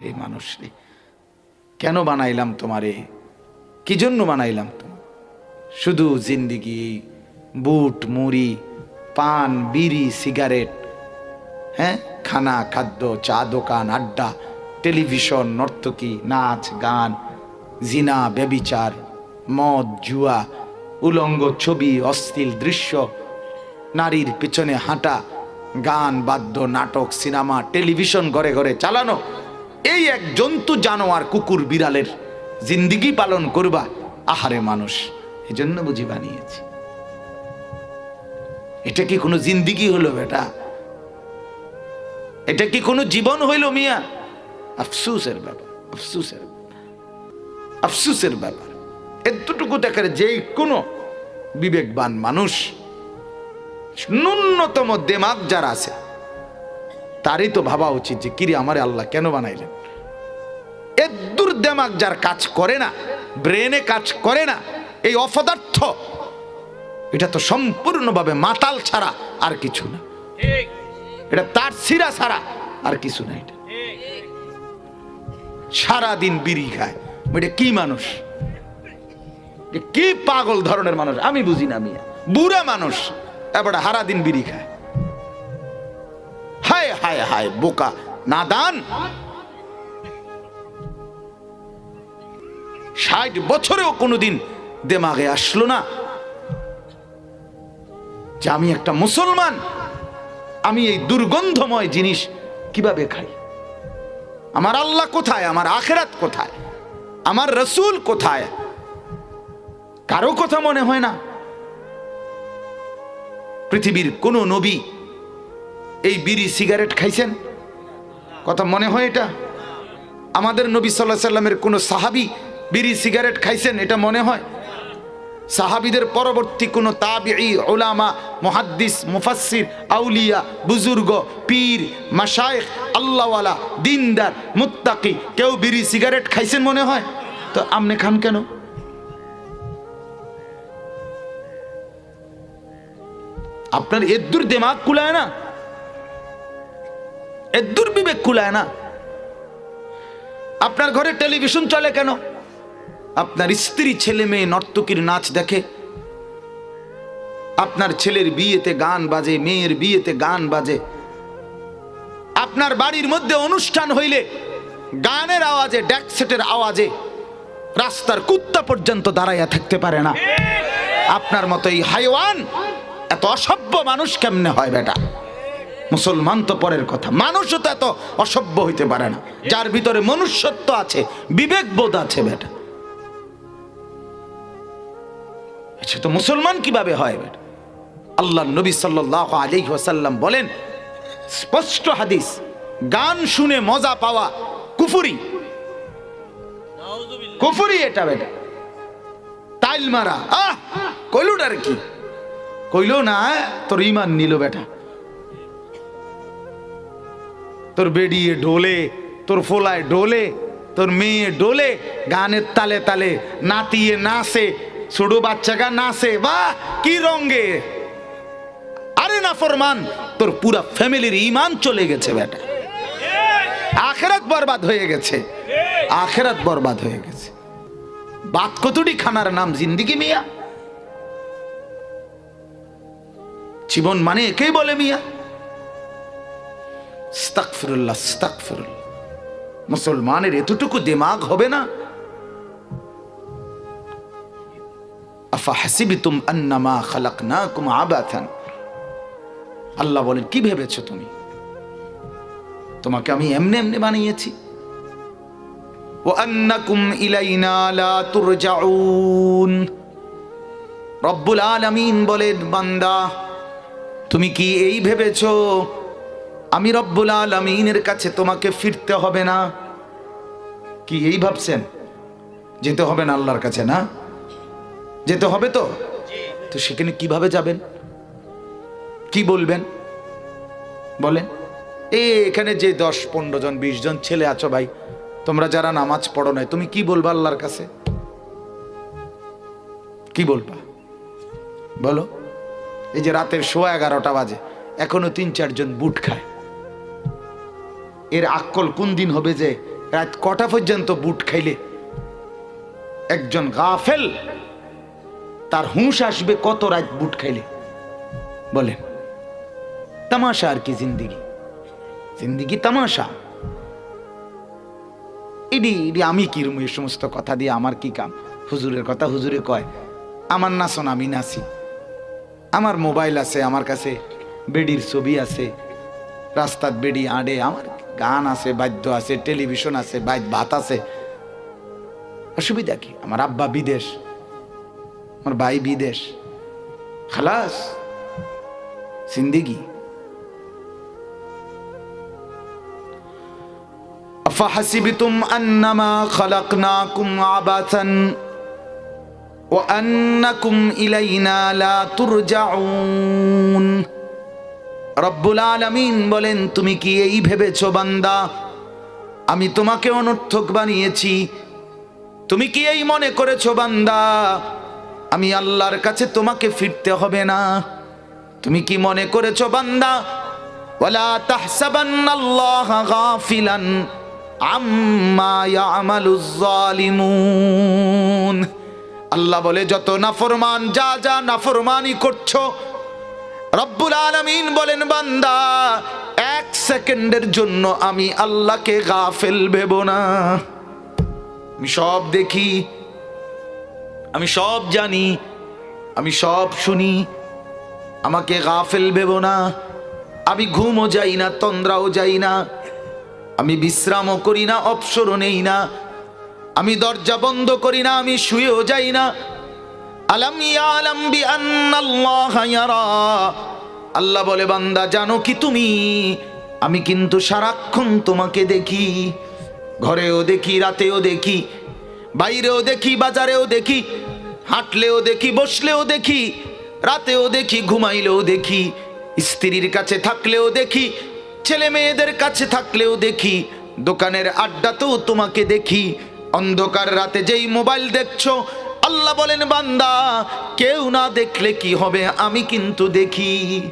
এই মানুষরে কেন বানাইলাম তোমারে? কি জন্য বানাইলাম তোমার শুধু জিন্দিগি, বুট, মুড়ি, পান, বিড়ি, সিগারেট হ্যাঁ? খানা, খাদ্য, চা দোকান, আড্ডা, টেলিভিশন, নর্তকী, নাচ, গান, জিনা, ব্যবিচার, মদ, জুয়া, উলঙ্গ ছবি, অশ্লীল দৃশ্য, নারীর পেছনে হাঁটা, গান, বাদ্য, নাটক, সিনেমা, টেলিভিশন ঘরে ঘরে চালানো। এই এক জন্তু জানোয়ার কুকুর বিড়ালের জিন্দিগি পালন করবা আহারে মানুষ। এজন্য বুঝি বানিয়েছি। এটা কি কোনো জিন্দিগি হলো বেটা? এটা কি কোনো জীবন হইল মিয়া? আফসুসের ব্যাপার, আফসুসের আফসুসের ব্যাপার। এতটুকু দেখার যে কোনো বিবেকবান মানুষ ন্যূনতম দেমাগ যার আছে তারই তো ভাবা উচিত যে, কিরে, আমারে আল্লাহ কেন বানাইলেন? এদুর দেমাগ যার কাজ করে না, ব্রেনে কাজ করে না, এই অপদার্থ, এটা তো সম্পূর্ণভাবে মাতাল ছাড়া আর কিছু না। এটা তার সিরা ছাড়া আর কিছু না এটা। সারাদিন বিড়ি খায়। এটা কি মানুষ? কি পাগল ধরনের মানুষ? আমি বুঝি না, মিয়া। বুড়া মানুষ, এবারে হারা দিন বিড়ি খায়। হায় হায় হায়, বোকা। নাদান। ষাট বছরেও কোনোদিন দেমাগে আসলো না। যে আমি একটা মুসলমান, আমি এই দুর্গন্ধময় জিনিস কীভাবে খাই? আমার আল্লাহ কোথায়? আমার আখেরাত কোথায়? আমার রসুল কোথায়? কারও কথা মনে হয় না। পৃথিবীর কোন নবী এই বিড়ি সিগারেট খাইছেন? কথা মনে হয় এটা? আমাদের নবী সাল্লাহ সাল্লামের কোনো সাহাবি বিড়ি সিগারেট খাইছেন, এটা মনে হয়? সাহাবিদের পরবর্তী কোনো তাবিঈ ওলামা মহাদ্দিস, মুফাসসির, আউলিয়া, বুজুর্গ, পীর, মাশায়েখ, আল্লাহওয়ালা, দিনদার, মুত্তাকি, কেউ বিড়ি সিগারেট খাইছেন মনে হয়? তো আমনে খান কেন? আপনার এদ্দুর দেমাগ কুলায় না? এদ্দুর বিবেক কুলায় না। আপনার ঘরে টেলিভিশন চলে কেন? আপনার স্ত্রী ছেলে মেয়ে নর্তকীর নাচ দেখে। আপনার ছেলের বিয়েতে গান বাজে, মেয়ের বিয়েতে গান বাজে। আপনার বাড়ির মধ্যে অনুষ্ঠান হইলে গানের আওয়াজে ড্যাকসেটের আওয়াজে রাস্তার কুত্তা পর্যন্ত দাঁড়াইয়া থাকতে পারে না। আপনার মতো এই হাইওয়ান, এত অসভ্য মানুষ কেমনে হয় বেটা? মুসলমান তো পরের কথা। মানুষও তো এত অসভ্য হইতে পারে না। যার ভিতরে মনুষ্যত্ব আছে, বিবেকবোধ আছে বেটা। সে তো মুসলমান কীভাবে হয় বেটা? আল্লাহ নবী সাল্লাহ আলী ওয়াসাল্লাম বলেন, স্পষ্ট হাদিস, গান শুনে মজা পাওয়া কুফুরি। কুফুরি এটা বেটা। তাইল মারা। আহ! কইলুটার কি? কইল না, তোর ইমান নিল বেটা। তোর বেডিয়ে ডোলে তোর ফোলায় ডোলে তোর মেয়ে ডোলে গানের তালে তালে নাতিয়ে নাচে, ছোট বাচ্চাগা নাচে, বাহ, কি রঙ্গে আরে না ফরমান, তোর পুরা ফ্যামিলির ইমান চলে গেছে বেটা। আখেরাত বরবাদ হয়ে গেছে। আখেরাত বরবাদ হয়ে গেছে। বাত কতটি খানার নাম জিন্দিগি মিয়া? জীবন মানে একেই বলে মিয়া। মুসলমানের এতটুকু দিমাগ হবে না? আল্লাহ বলেন, কি ভেবেছো তুমি? তোমাকে আমি এমনি এমনি বানিয়েছি। ও রব্বুল আলামিন বলেন, বান্দা, তুমি কি এই ভেবেছো আমি রব্বুল আলমিনের কাছে তোমাকে ফিরতে হবে না। কি, এই ভাবছেন? যেতে হবে না আল্লাহর কাছে, না? যেতে হবে তো? তো সেখানে কীভাবে যাবেন? কি বলবেন? বলেন। এই এখানে যে দশ, পনেরো জন, বিশ জন ছেলে আছো ভাই, তোমরা যারা নামাজ পড়ো নাই, তুমি কি বলবা আল্লাহর কাছে? কি বলবা? বলো। এই যে রাতের সোয়া এগারোটা বাজে, এখনও তিন চারজন বুট খায়। এর আক্কল কোন দিন হবে যে রাত কটা পর্যন্ত বুট খাইলে? একজন গাফেল, তার হুঁশ আসবে কত রাত বুট খাইলে? বলেন, তামাশা আর কি জিন্দিগি? জিন্দিগি তামাশা। ইডি ইডি, আমি কিরম এই সমস্ত কথা দিয়ে আমার কি কাম? হুজুরের কথা হুজুরে কয়, আমার নাচন আমি নাচি। আমার মোবাইল আছে, আমার কাছে বেডির ছবি আছে রাস্তার বেডি আড়ে আমার গান আছে বাদ্য আছে টেলিভিশন আছে বাইত ভাত আছে অসুবিধা কি আমার আব্বা বিদেশ আমার ভাই বিদেশ খালাস জিন্দিগি أفحسبتم أنما خلقناكم عبثا وأنكم إلينا لا ترجعون রব্বুল আলামিন বলেন, তুমি কি এই ভেবেছ বান্দা? আমি তোমাকে অনর্থক বানিয়েছি। তুমি কি এই মনে করেছ বান্দা? আমি আল্লাহর কাছে তোমাকে ফিরতে হবে না। তুমি কি মনে করেছ বান্দা? ওয়ালা গাফিলান আল্লাহ বলে, যত নাফরমান, যা যা নাফরমানি করছ রব্বুল আলামিন বলেন, বান্দা, এক সেকেন্ডের জন্য আমি আল্লাহকে গাফেল ভেব না। আমি সব দেখি, আমি সব জানি, আমি সব শুনি, আমাকে গাফেল ভেব না। আমি ঘুমও যাই না, তন্দ্রাও যাই না। আমি বিশ্রামও করি না, অবসরও নেই না। আমি দরজা বন্ধ করি না, আমি শুয়েও যাই না। আলাম ইয়ালাম বি ইয়ারা। আল্লাহ বলে, বান্দা, জানো কি তুমি? আমি কিন্তু সারাক্ষণ তোমাকে দেখি, ঘরেও দেখি, রাতেও দেখি, বাইরেও দেখি, বাজারেও দেখি, হাঁটলেও দেখি, বসলেও দেখি, রাতেও দেখি, ঘুমাইলেও দেখি, স্ত্রীর কাছে থাকলেও দেখি, ছেলে মেয়েদের কাছে থাকলেও দেখি, দোকানের আড্ডাতেও তোমাকে দেখি, অন্ধকার রাতে যেই মোবাইল দেখছ আল্লাহ বলেন, বান্দা, কেউ না দেখলে কি হবে? আমি কিন্তু দেখি।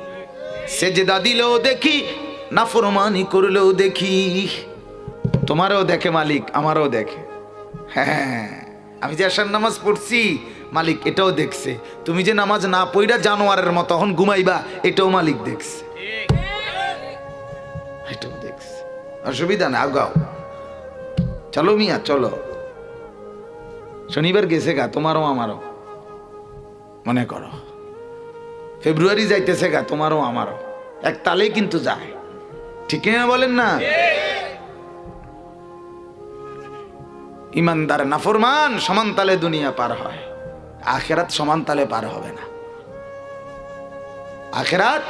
সেজদা দিলেও দেখি, নাফরমানি করলেও দেখি। তোমারও দেখে মালিক, আমারও দেখে। হ্যাঁ আমি যে আসার নামাজ পড়ছি, মালিক এটাও দেখছে। তুমি যে নামাজ না পড়া জানোয়ারের মতো তখন ঘুমাইবা, এটাও মালিক দেখছে। এটাও দেখছে। অসুবিধা না আগাও। চলো মিয়া, চলো। শনিবার গেছে গা, তোমারও আমারও। মনে করো। ফেব্রুয়ারি যাইতেছে গা, তোমারও আমারও। এক তালেই কিন্তু যায়। ঠিক না বলেন না? ইমানদার নাফরমান সমান তালে দুনিয়া পার হয়। আখেরাত সমান তালে পার হবে না। আখেরাত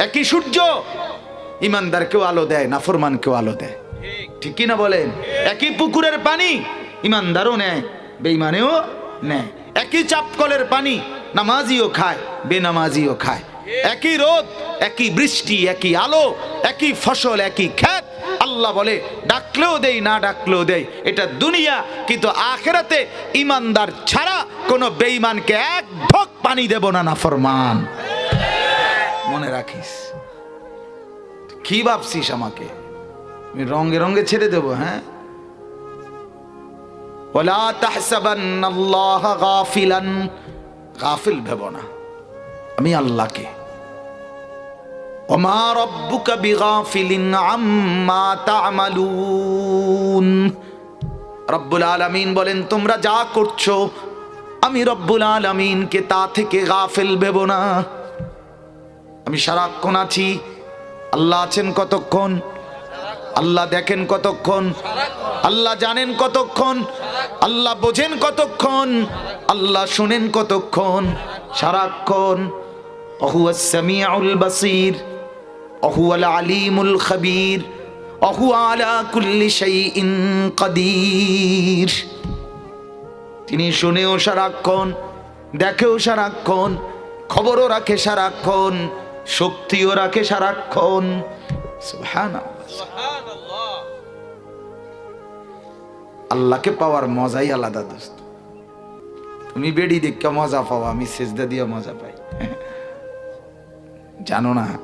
একই সূর্য। ইমানদার কেউ আলো দেয়, নাফরমান কেউ আলো দেয়। ঠিক না বলেন? একই পুকুরের পানি ইমানদারও নেয়। বেইমানেও নেয়। একই চাপকলের পানি নামাজিও খায়, বেনামাজিও খায়। একই রোদ, একই বৃষ্টি, একই আলো, একই ফসল, একই ক্ষেত। আল্লাহ বলে, ডাকলেও দেই, না ডাকলেও দেই। এটা দুনিয়া, কিন্তু আখেরাতে ইমানদার ছাড়া কোনো বেইমানকে এক ঢোক পানি দেব না না ফরমান। মনে রাখিস কি ভাবছিস আমাকে? আমি রঙে রঙ্গে ছেড়ে দেবো হ্যাঁ? গাফিলান। গাফিল ভেব না। আমি আল্লাহকে। আম্মা বলেন, তোমরা যা করছ, আমি রব্বুল আলামিনকে তা থেকে গাফিল ভেব না। আমি সারাক্ষণ আছি। আল্লাহ আছেন কতক্ষণ? আল্লাহ দেখেন কতক্ষণ? আল্লাহ জানেন কতক্ষণ, আল্লাহ বোঝেন কতক্ষণ, আল্লাহ শুনেন কতক্ষণ, সারাক্ষণ। অহুয়াস সামিউল বাসির, অহুয়াল আলিমুল খবীর অহু আলা কুল্লি শাইইন তিনি শুনেও সারাক্ষণ, দেখেও সারাক্ষণ, খবরও রাখে সারাক্ষণ, শক্তিও রাখে সারাক্ষণ। সুবহানাল্লাহ। আল্লাহকে পাওয়ার মজাই আলাদা দোস্ত। তুমি বেড়ি দেখে মজা পাও আমি সেজদা দিয়ে মজা পাই। জানো না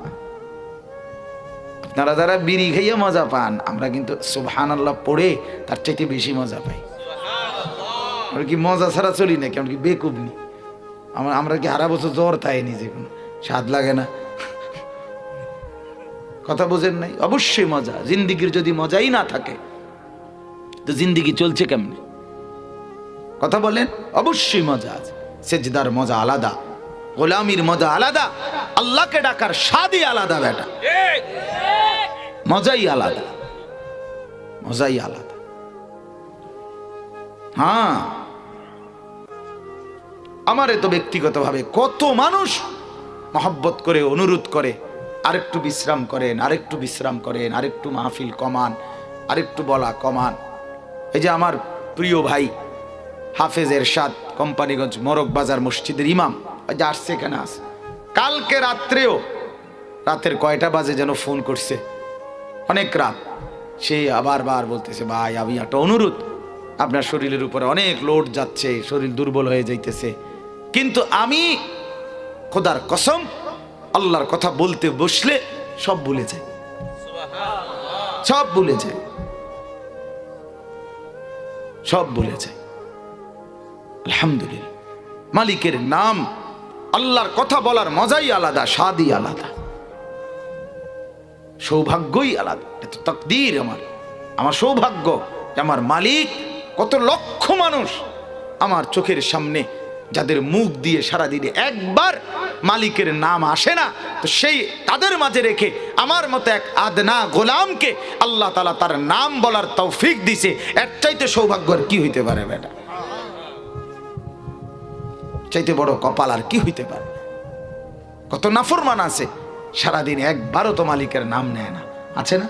আপনারা যারা বিড়ি খাইয়ে মজা পান আমরা কিন্তু সুবহান আল্লাহ পড়ে তার চাইতে বেশি মজা পাই। আমরা কি মজা ছাড়া চলি না কেমন কি বেকুব নি? আমরা আমরা কি হারা বছর জ্বর তাই নি যে কোনো স্বাদ লাগে না। কথা বোঝেন নাই? অবশ্যই মজা। জিন্দিগির যদি মজাই না থাকে তো জিন্দিগি চলছে কেমনে? কথা বলেন, অবশ্যই মজা আছে। সেজদার মজা আলাদা, গোলামির মজা আলাদা, আল্লাহকে ডাকার স্বাদই আলাদা বেটা। মজাই আলাদা মজাই আলাদা। হ্যাঁ আমারে তো ব্যক্তিগতভাবে কত মানুষ মহব্বত করে, অনুরোধ করে, আরেকটু বিশ্রাম করেন, আরেকটু বিশ্রাম করেন, আরেকটু মাহফিল কমান, আরেকটু বলা কমান। এই যে আমার প্রিয় ভাই হাফেজ এরশাদ, কোম্পানিগঞ্জ মোরগ বাজার মসজিদের ইমাম যে আসছে এখানে আস কালকে রাত্রেও, রাতের কয়টা বাজে যেন ফোন করছে। অনেক রাত। সে আবার বার বলতেছে, ভাই, আমি একটা অনুরোধ। আপনার শরীরের উপরে অনেক লোড যাচ্ছে, শরীর দুর্বল হয়ে যাইতেছে। কিন্তু আমি খোদার কসম, আল্লাহর কথা বলতে বসলে সব ভুলে যায়। সব ভুলে যায়। সব ভুলে যায়। আলহামদুলিল্লাহ। মালিকের নাম, আল্লাহর কথা বলার মজাই আলাদা, স্বাদই আলাদা। সৌভাগ্যই আলাদা। এটা তকদির আমার। আমার সৌভাগ্য আমার মালিক কত লক্ষ মানুষ আমার চোখের সামনে, যাদের মুখ দিয়ে সারা দিনে একবার মালিকের নাম আসে না, তো সেই তাদের মাঝে রেখে আমার মতো এক আদনা গোলামকে আল্লাহ তালা তার নাম বলার তৌফিক দিছে। এর চাইতে সৌভাগ্য আর কি হইতে পারে বেটা? চাইতে বড় কপাল আর কি হইতে পারে? কত নাফরমান আছে, সারাদিন একবারও তো মালিকের নাম নেয় না। আছে না?